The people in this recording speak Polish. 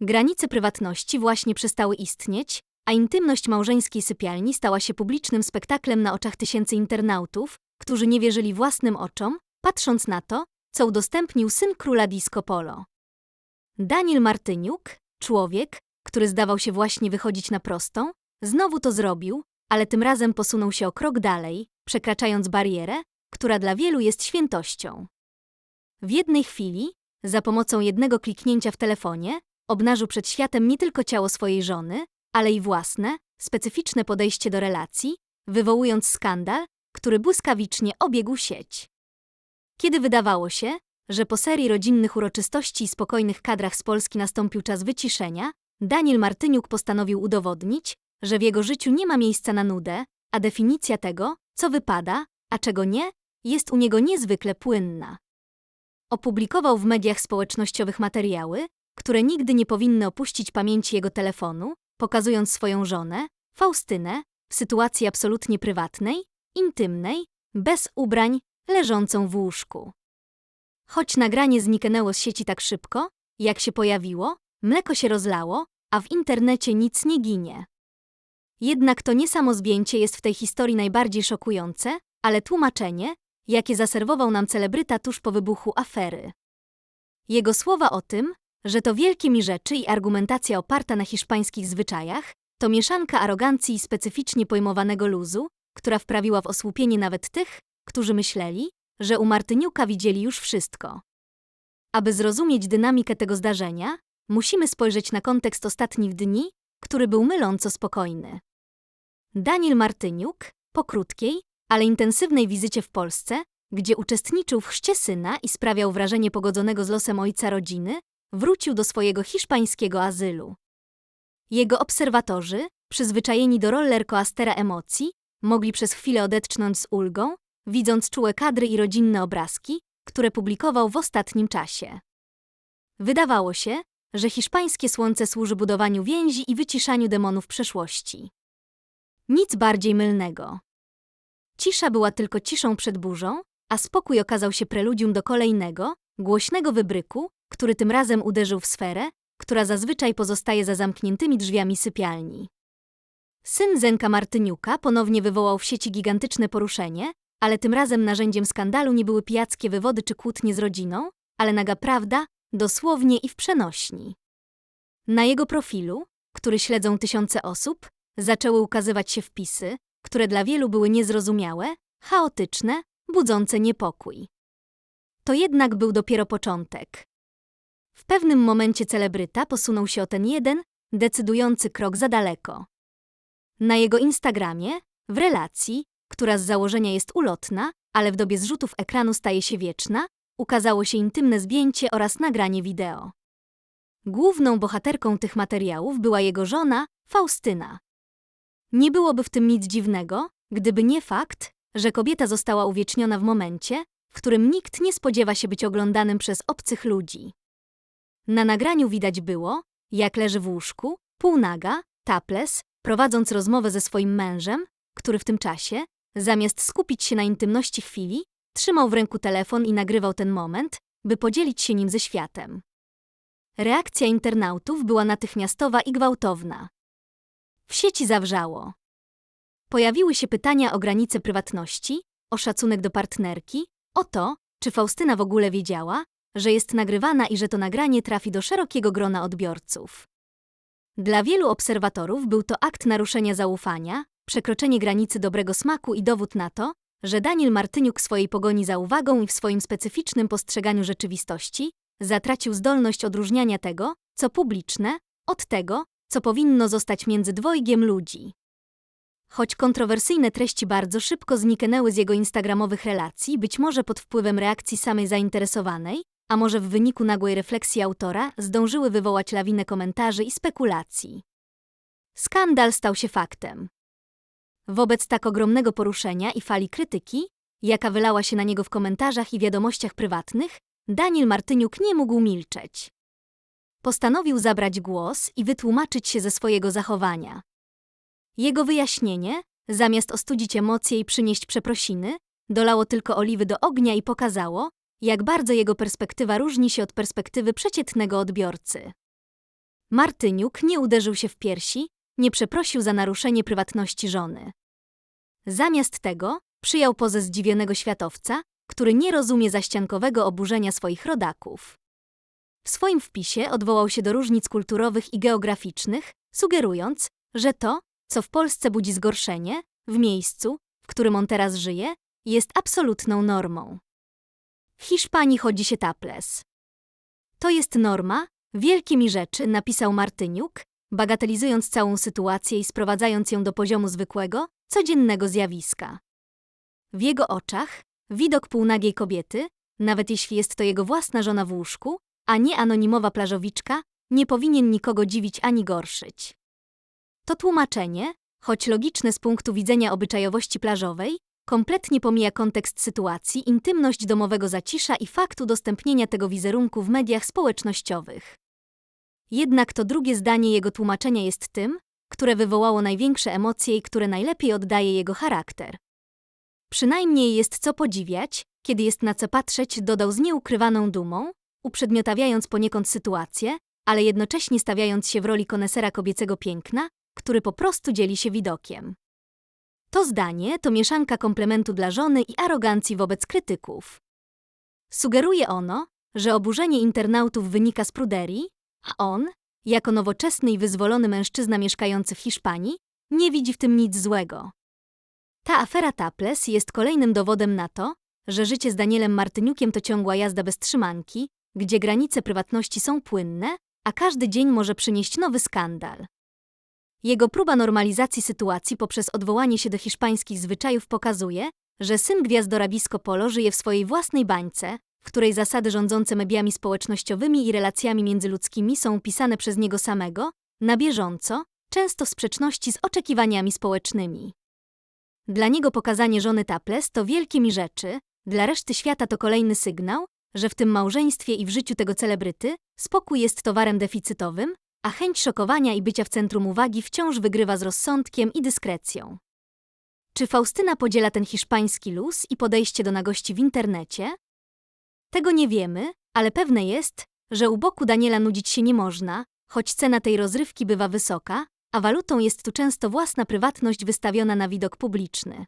Granice prywatności właśnie przestały istnieć, a intymność małżeńskiej sypialni stała się publicznym spektaklem na oczach tysięcy internautów, którzy nie wierzyli własnym oczom, patrząc na to, co udostępnił syn króla disco polo. Daniel Martyniuk, człowiek, który zdawał się właśnie wychodzić na prostą, znowu to zrobił, ale tym razem posunął się o krok dalej, przekraczając barierę, która dla wielu jest świętością. W jednej chwili, za pomocą jednego kliknięcia w telefonie, obnażył przed światem nie tylko ciało swojej żony, ale i własne, specyficzne podejście do relacji, wywołując skandal, który błyskawicznie obiegł sieć. Kiedy wydawało się, że po serii rodzinnych uroczystości i spokojnych kadrach z Polski nastąpił czas wyciszenia, Daniel Martyniuk postanowił udowodnić, że w jego życiu nie ma miejsca na nudę, a definicja tego, co wypada, a czego nie, jest u niego niezwykle płynna. Opublikował w mediach społecznościowych materiały, które nigdy nie powinny opuścić pamięci jego telefonu, pokazując swoją żonę, Faustynę, w sytuacji absolutnie prywatnej, intymnej, bez ubrań, leżącą w łóżku. Choć nagranie zniknęło z sieci tak szybko, jak się pojawiło, mleko się rozlało, a w internecie nic nie ginie. Jednak to nie samo zdjęcie jest w tej historii najbardziej szokujące, ale tłumaczenie, jakie zaserwował nam celebryta tuż po wybuchu afery. Jego słowa o tym, że to wielkie mi rzeczy i argumentacja oparta na hiszpańskich zwyczajach, to mieszanka arogancji i specyficznie pojmowanego luzu, która wprawiła w osłupienie nawet tych, którzy myśleli, że u Martyniuka widzieli już wszystko. Aby zrozumieć dynamikę tego zdarzenia, musimy spojrzeć na kontekst ostatnich dni, który był myląco spokojny. Daniel Martyniuk, po krótkiej, ale intensywnej wizycie w Polsce, gdzie uczestniczył w chrzcie syna i sprawiał wrażenie pogodzonego z losem ojca rodziny, wrócił do swojego hiszpańskiego azylu. Jego obserwatorzy, przyzwyczajeni do rollercoastera emocji, mogli przez chwilę odetchnąć z ulgą, widząc czułe kadry i rodzinne obrazki, które publikował w ostatnim czasie. Wydawało się, że hiszpańskie słońce służy budowaniu więzi i wyciszaniu demonów przeszłości. Nic bardziej mylnego. Cisza była tylko ciszą przed burzą, a spokój okazał się preludium do kolejnego, głośnego wybryku, który tym razem uderzył w sferę, która zazwyczaj pozostaje za zamkniętymi drzwiami sypialni. Syn Zenka Martyniuka ponownie wywołał w sieci gigantyczne poruszenie, ale tym razem narzędziem skandalu nie były pijackie wywody czy kłótnie z rodziną, ale naga prawda, dosłownie i w przenośni. Na jego profilu, który śledzą tysiące osób, zaczęły ukazywać się wpisy, które dla wielu były niezrozumiałe, chaotyczne, budzące niepokój. To jednak był dopiero początek. W pewnym momencie celebryta posunął się o ten jeden, decydujący krok za daleko. Na jego Instagramie, w relacji, która z założenia jest ulotna, ale w dobie zrzutów ekranu staje się wieczna, ukazało się intymne zdjęcie oraz nagranie wideo. Główną bohaterką tych materiałów była jego żona, Faustyna. Nie byłoby w tym nic dziwnego, gdyby nie fakt, że kobieta została uwieczniona w momencie, w którym nikt nie spodziewa się być oglądanym przez obcych ludzi. Na nagraniu widać było, jak leży w łóżku, półnaga, taples, prowadząc rozmowę ze swoim mężem, który w tym czasie, zamiast skupić się na intymności chwili, trzymał w ręku telefon i nagrywał ten moment, by podzielić się nim ze światem. Reakcja internautów była natychmiastowa i gwałtowna. W sieci zawrzało. Pojawiły się pytania o granice prywatności, o szacunek do partnerki, o to, czy Faustyna w ogóle wiedziała, że jest nagrywana i że to nagranie trafi do szerokiego grona odbiorców. Dla wielu obserwatorów był to akt naruszenia zaufania, przekroczenie granicy dobrego smaku i dowód na to, że Daniel Martyniuk w swojej pogoni za uwagą i w swoim specyficznym postrzeganiu rzeczywistości zatracił zdolność odróżniania tego, co publiczne, od tego, co powinno zostać między dwojgiem ludzi. Choć kontrowersyjne treści bardzo szybko zniknęły z jego instagramowych relacji, być może pod wpływem reakcji samej zainteresowanej, a może w wyniku nagłej refleksji autora, zdążyły wywołać lawinę komentarzy i spekulacji. Skandal stał się faktem. Wobec tak ogromnego poruszenia i fali krytyki, jaka wylała się na niego w komentarzach i wiadomościach prywatnych, Daniel Martyniuk nie mógł milczeć. Postanowił zabrać głos i wytłumaczyć się ze swojego zachowania. Jego wyjaśnienie, zamiast ostudzić emocje i przynieść przeprosiny, dolało tylko oliwy do ognia i pokazało, jak bardzo jego perspektywa różni się od perspektywy przeciętnego odbiorcy. Martyniuk nie uderzył się w piersi, nie przeprosił za naruszenie prywatności żony. Zamiast tego przyjął pozę zdziwionego światowca, który nie rozumie zaściankowego oburzenia swoich rodaków. W swoim wpisie odwołał się do różnic kulturowych i geograficznych, sugerując, że to, co w Polsce budzi zgorszenie, w miejscu, w którym on teraz żyje, jest absolutną normą. W Hiszpanii chodzi się taples. To jest norma, wielkie mi rzeczy, napisał Martyniuk, bagatelizując całą sytuację i sprowadzając ją do poziomu zwykłego, codziennego zjawiska. W jego oczach widok półnagiej kobiety, nawet jeśli jest to jego własna żona w łóżku, a nie anonimowa plażowiczka, nie powinien nikogo dziwić ani gorszyć. To tłumaczenie, choć logiczne z punktu widzenia obyczajowości plażowej, kompletnie pomija kontekst sytuacji, intymność domowego zacisza i fakt udostępnienia tego wizerunku w mediach społecznościowych. Jednak to drugie zdanie jego tłumaczenia jest tym, które wywołało największe emocje i które najlepiej oddaje jego charakter. Przynajmniej jest co podziwiać, kiedy jest na co patrzeć, dodał z nieukrywaną dumą, uprzedmiotawiając poniekąd sytuację, ale jednocześnie stawiając się w roli konesera kobiecego piękna, który po prostu dzieli się widokiem. To zdanie to mieszanka komplementu dla żony i arogancji wobec krytyków. Sugeruje ono, że oburzenie internautów wynika z pruderii, a on, jako nowoczesny i wyzwolony mężczyzna mieszkający w Hiszpanii, nie widzi w tym nic złego. Ta afera Taples jest kolejnym dowodem na to, że życie z Danielem Martyniukiem to ciągła jazda bez trzymanki, gdzie granice prywatności są płynne, a każdy dzień może przynieść nowy skandal. Jego próba normalizacji sytuacji poprzez odwołanie się do hiszpańskich zwyczajów pokazuje, że syn gwiazdora Bisco Polo żyje w swojej własnej bańce, w której zasady rządzące mediami społecznościowymi i relacjami międzyludzkimi są pisane przez niego samego, na bieżąco, często w sprzeczności z oczekiwaniami społecznymi. Dla niego pokazanie żony Taples to wielkie mi rzeczy, dla reszty świata to kolejny sygnał, że w tym małżeństwie i w życiu tego celebryty spokój jest towarem deficytowym, a chęć szokowania i bycia w centrum uwagi wciąż wygrywa z rozsądkiem i dyskrecją. Czy Faustyna podziela ten hiszpański luz i podejście do nagości w internecie? Tego nie wiemy, ale pewne jest, że u boku Daniela nudzić się nie można, choć cena tej rozrywki bywa wysoka, a walutą jest tu często własna prywatność wystawiona na widok publiczny.